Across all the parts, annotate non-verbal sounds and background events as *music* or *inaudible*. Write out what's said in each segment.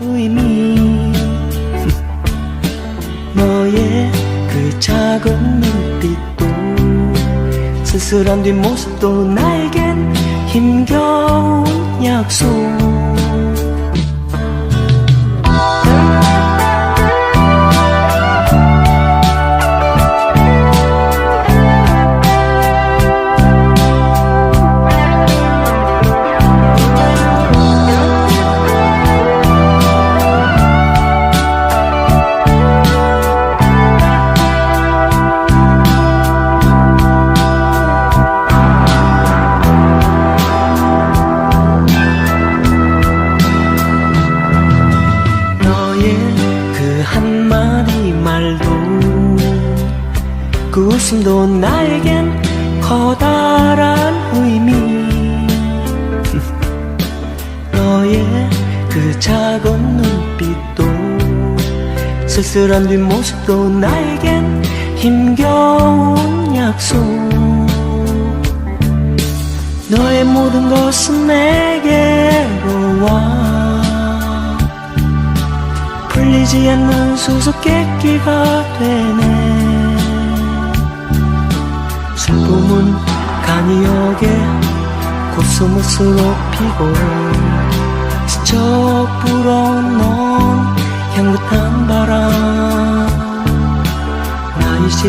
의미. *laughs* 너의 그 작은 눈빛도 쓸쓸한 뒷모습도 나에겐 힘겨운 약속 웃음도 나에겐 커다란 의미 *laughs* 너의 그 작은 눈빛도 쓸쓸한 뒷모습도 나에겐 힘겨운 약속. 너의 모든 것은 내게로 와. 풀리지 않는 수수께끼가 되네 슬픔은 간이 역에 코스모스로 피고 스쳐 불어넣은 향긋한 바람. 나 이제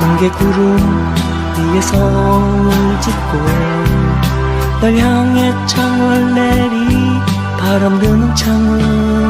뭉게 구름 위에 성을 짓고 널 향해 창을 내리 바람 드는 창을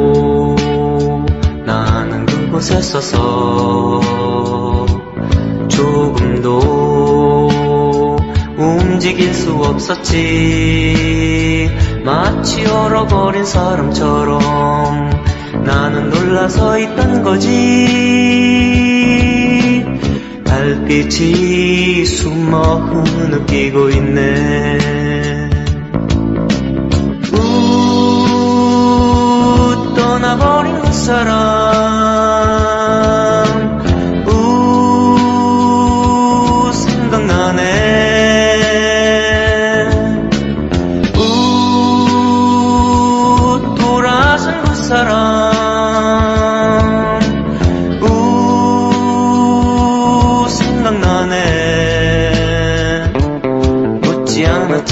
곳에 서서 조금도 움직일 수 없었지. 마치 얼어버린 사람처럼 나는 놀라서 있던 거지. 달빛이 숨어 흐느끼고 있네. 우 떠나버린 그 사람